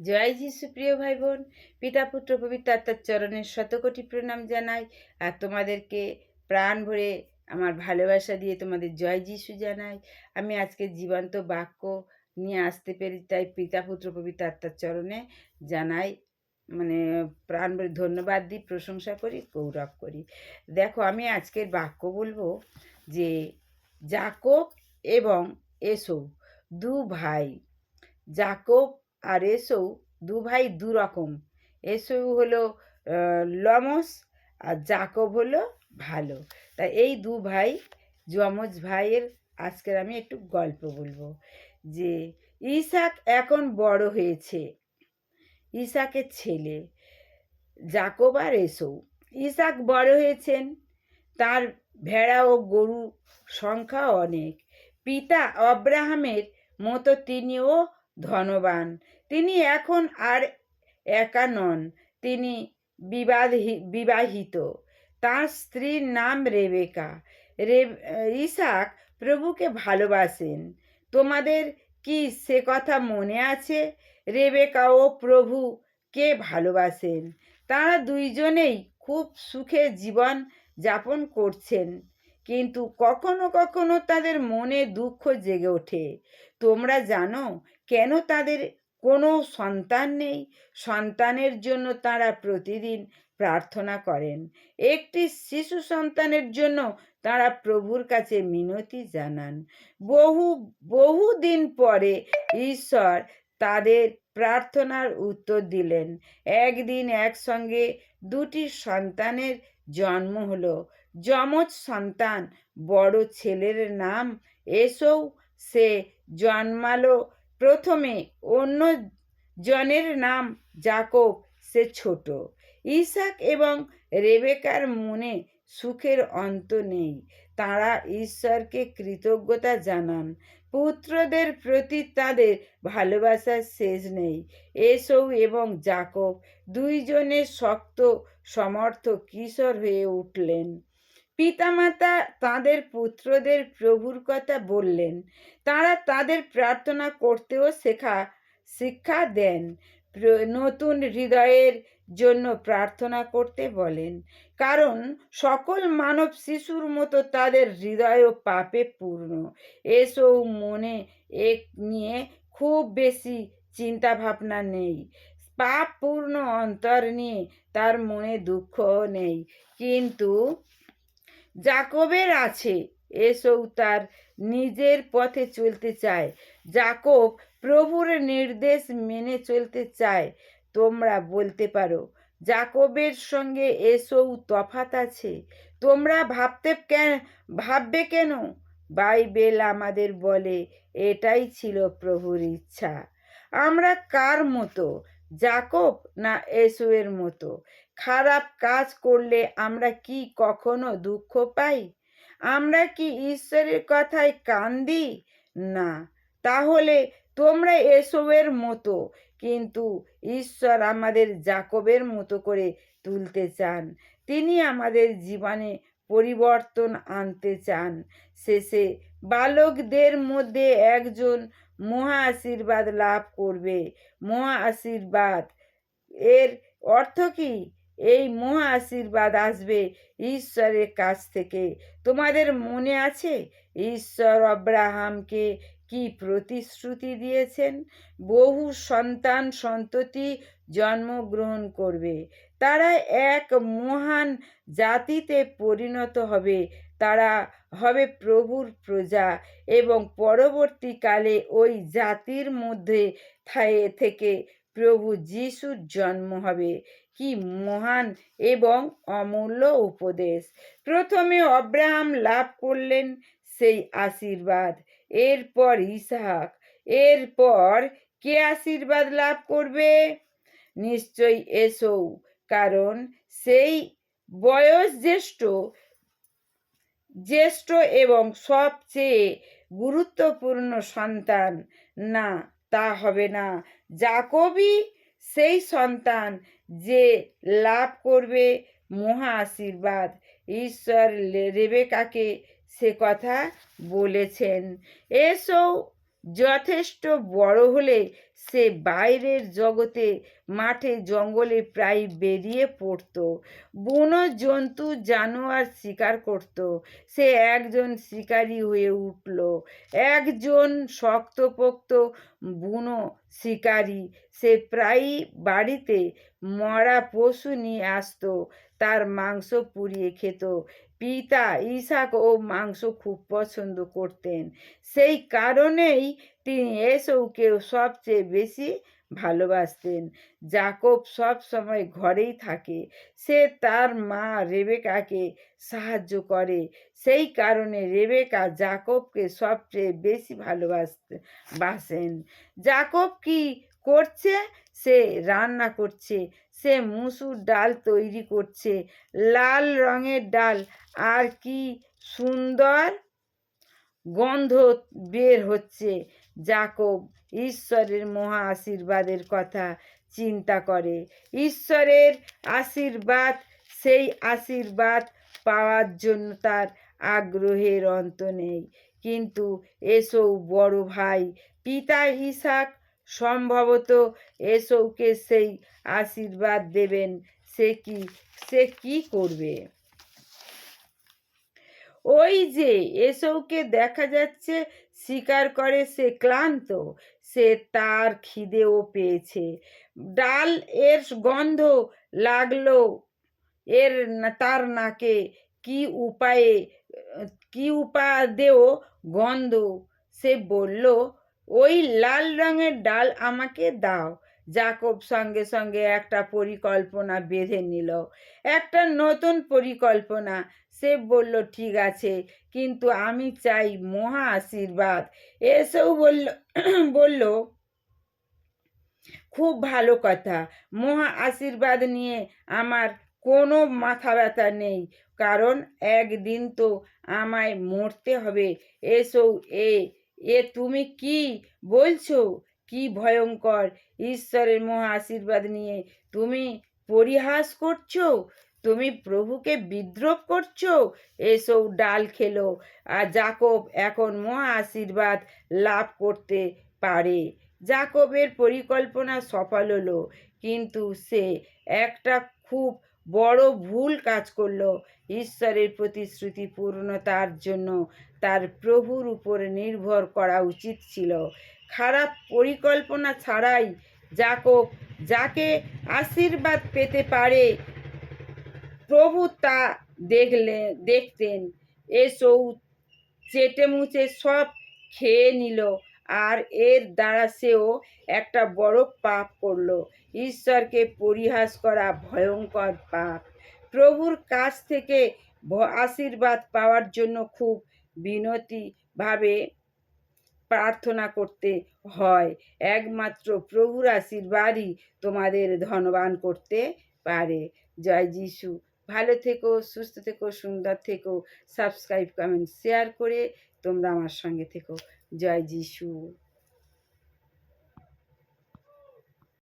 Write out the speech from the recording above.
জয় যিশু প্রিয় ভাই বোন পিতা, পুত্র, পবিত্র আত্মার চরণের শতকোটি প্রণাম জানাই আর তোমাদেরকে প্রাণ ভরে আমার ভালোবাসা দিয়ে তোমাদের জয় যিশু জানাই। আমি আজকে জীবন্ত বাক্য নিয়ে আসতে পেরে তাই পিতা, পুত্র, পবিত্র আত্মার চরণে জানাই মানে প্রাণ ভরে ধন্যবাদ দিই, প্রশংসা করি, গৌরব করি। দেখো, আমি আজকের বাক্য বলব যে, জাকব এবং এসো, দু ভাই, জাকব আর এসৌ দু ভাই দু রকম। এসৌ হলো লমস আর জাকব হলো ভালো। তা এই দু ভাই, যমজ ভাইয়ের আজকের আমি একটু গল্প বলব। যে ইসাক এখন বড় হয়েছে, ইসাকের ছেলে, জাকব আর এসৌ। ইসাক বড় হয়েছেন, তার ভেড়া ও গরু সংখ্যা অনেক। পিতা অব্রাহামের মতো তিনিও ধনবান। তিনি এখন আর একা নন, তিনি বিবাহি বিবাহিত। তার স্ত্রীর নাম রেবেকা। রে ইসাক প্রভুকে ভালোবাসেন। তোমাদের কি সে কথা মনে আছে? রেবেকা ও প্রভু কে ভালোবাসেন। তারা দুইজনেই খুব সুখে জীবন যাপন করছেন। কিন্তু কখনো কখনো তাদের মনে দুঃখ জেগে ওঠে। তোমরা জানো কেন তাদের কোনো সন্তান নেই। সন্তানের জন্য তারা প্রতিদিন প্রার্থনা করেন। একটি শিশু সন্তানের জন্য তারা প্রভুর কাছে মিনতি জানান। বহু বহু দিন পরে ঈশ্বর তাদের প্রার্থনার উত্তর দিলেন। একদিন একসঙ্গে দুটি সন্তানের জন্ম হলো। যমজ সন্তান, বড় ছেলের নাম এসৌ। সে জন্মালো প্রথমে অন্য জনের নাম জাকব, সে ছোট। ইসাক এবং রেবেকার মনে সুখের অন্ত নেই। তারা ঈশ্বরকে কৃতজ্ঞতা জানান। পুত্রদের প্রতি তাদের ভালোবাসার শেষ নেই। এসৌ এবং জাকব দুইজনে শক্ত, সমর্থ কিশোর হয়ে উঠলেন। পিতামাতা তাদের পুত্রদের প্রভুর কথা বললেন। তারা তাদের প্রার্থনা করতেও শেখা, শিক্ষা দেন। নতুন হৃদয়ের জন্য প্রার্থনা করতে বলেন। কারণ সকল মানব শিশুর মতো তাদের হৃদয় পাপে পূর্ণ। এসব মনে এক নিয়ে খুব বেশি চিন্তা ভাবনা নেই। পাপ পূর্ণ অন্তর নিয়ে তার মনে দুঃখ নেই। কিন্তু জাকবের আছে। এসও তার নিজের পথে চলতে চায়। জাকব প্রভুর নির্দেশ মেনে চলতে চায়, তোমরা বলতে পারো। জাকবের সঙ্গে এসও তফাত আছে। তোমরা ভাবতে কেন, ভাববে কেন? বাইবেল আমাদের বলে, এটাই ছিল প্রভুর ইচ্ছা। আমরা কার মতো? জাকব না এসুয়ের মতো? খারাপ কাজ করলে আমরা কি কখনো দুঃখ পাই? আমরা কি ঈশ্বরের কথায় কান দিই না। তাহলে তোমরা এসবের মতো। কিন্তু ঈশ্বর আমাদের জাকবের মতো করে তুলতে চান। তিনি আমাদের জীবনে পরিবর্তন আনতে চান। শেষে বালকদের মধ্যে একজন মহা আশীর্বাদ লাভ করবে। মহা আশীর্বাদ। এর অর্থ কি? এই মহা আশীর্বাদ আসবে ঈশ্বরের কাছ থেকে। তোমাদের মনে আছে? ঈশ্বর অব্রাহামকে কি প্রতিশ্রুতি দিয়েছেন? বহু সন্তান সন্ততি জন্মগ্রহণ করবে। তারা এক মহান জাতিতে পরিণত হবে। তারা হবে প্রভুর প্রজা এবং পরবর্তীকালে ওই জাতির মধ্যে থেকে প্রভু যিশুর জন্ম হবে। কি মহান এবং অমূল্য উপদেশ। প্রথমে অব্রাহাম লাভ করলেন সেই আশীর্বাদ। এরপর ইসাহাক। এরপর কে আশীর্বাদ লাভ করবে? নিশ্চয়ই এসো, কারণ সেই বয়স জ্যেষ্ঠ। জ্যেষ্ঠ এবং সবচেয়ে গুরুত্বপূর্ণ সন্তান। না, তা হবে না। জাকবই সেই সন্তান যে লাভ করবে মহা আশীর্বাদ। ঈশ্বর রেবেকাকে সে কথা বলেছেন। এসব যথেষ্ট বড় হলে সে বাইরের জগতে মাঠে জঙ্গলে প্রায় বেরিয়ে পড়ত। বুনো জন্তু জানোয়ার শিকার করত। সে একজন শিকারী হয়ে উঠল। একজন শক্তপোক্ত বুনো শিকারী। সে প্রায়ই বাড়িতে মরা পশু নিয়ে আসতো। তার মাংস পুড়িয়ে খেত। পিতা ইসাক ও মাংস খুব পছন্দ করতেন। সেই কারণেই তিনি এসৌকে সবচেয়ে বেশি ভালোবাসতেন। জাকব সব সময় ঘরেই থাকে। সে তার মা রেবেকাকে সাহায্য করে। সেই কারণে রেবেকা জাকবকে সবচেয়ে বেশি ভালোবাসতে, বাসেন। জাকব কি করছে? সে রান্না করছে। সে মুসুর ডাল তৈরি করছে। লাল রঙের ডাল। আর কি সুন্দর গন্ধ বের হচ্ছে জাকব। ঈশ্বরের মহা আশীর্বাদের কথা চিন্তা করে। ঈশ্বরের আশীর্বাদ, সেই আশীর্বাদ পাওয়ার জন্য তার আগ্রহের অন্ত নেই। কিন্তু এসও বড় ভাই, পিতা ইসাক, সম্ভবত এসৌকে সেই আশীর্বাদ দেবেন। সে কি সে কি করবে? ওই যে এসৌকে দেখা যাচ্ছে শিকার করে সে ক্লান্ত, সে তার খিদেও পেয়েছে। ডাল এর গন্ধ লাগল এর তার নাকে। কি উপায়ে, কি উপাদেও গন্ধ? সে বলল, ওই লাল রঙের ডাল আমাকে দাও। জাকব সঙ্গে সঙ্গে একটা পরিকল্পনা বেঁধে নিল। একটা নতুন পরিকল্পনা। সে বলল, ঠিক আছে, কিন্তু আমি চাই মহা আশীর্বাদ। এসেও বলল বলল, খুব ভালো কথা। মহা আশীর্বাদ নিয়ে আমার কোনো মাথা ব্যথা নেই। কারণ একদিন তো আমায় মরতে হবে। এসো, এ এ তুমি কি বলছো? কি ভয়ঙ্কর! ঈশ্বরের মহা আশীর্বাদ নিয়ে তুমি পরিহাস করছ? তুমি প্রভুকে বিদ্রোহ করছ? এসব ডাল খেলো। আর জাকব এখন মহা আশীর্বাদ লাভ করতে পারে। জাকবের পরিকল্পনা সফল হলো, কিন্তু সে একটা খুব বড় ভুল কাজ করল। ঈশ্বরের প্রতিশ্রুতি পূর্ণতার জন্য তার প্রভুর উপর নির্ভর করা উচিত ছিল। খারাপ পরিকল্পনা ছাড়াই জাকব যাকে আশীর্বাদ পেতে পারে। প্রভু তা দেখলে, দেখতেন। এসৌ চেটে মুচে সব খেয়ে নিল আর এর দ্বারা সেও একটা বড় পাপ করল। ঈশ্বরকে পরিহাস করা ভয়ঙ্কর পাপ। প্রভুর কাছ থেকে আশীর্বাদ পাওয়ার জন্য খুব বিনতিভাবে প্রার্থনা করতে হয়। একমাত্র প্রভুর আশীর্বাদই তোমাদের ধনবান করতে পারে। জয় যিশু। ভালো থেকো, সুস্থ থেকো, সুন্দর থেকো। সাবস্ক্রাইব, কমেন্ট, শেয়ার করে তোমরা আমার সঙ্গে থেকো। জয় যিশু।